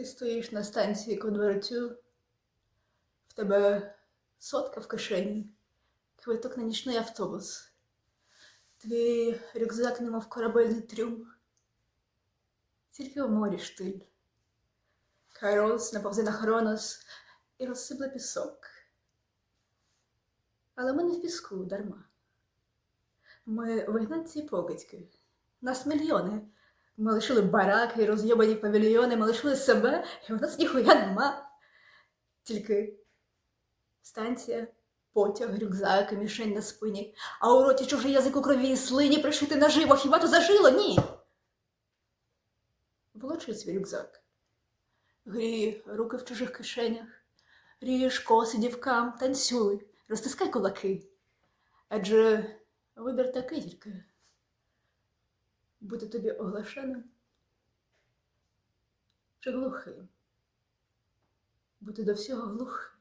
Ти стоїш на станції конвертю, в тебе сотка в кишені, квиток на нічний автобус. Твій рюкзак немов корабельний трюм. Тільки в морі штиль. Кайрос наповзе на Хронос і розсипле пісок. Але ми не в піску дарма. Ми вигнанці покидьки. Нас мільйони. Ми лишили бараки, роз'єбані павільйони, ми лишили себе, і у нас ніхуя нема. Тільки станція, потяг, рюкзак мішень на спині, а у роті чужий язик у крові і слині пришити наживо, хіба то зажило? Ні. Волочи свій рюкзак. Грій руки в чужих кишенях, ріж коси дівкам, танцюй, розтискай кулаки. Адже вибір такий тільки бути тобі оглашеним чи глухим? Бути до всього глухим.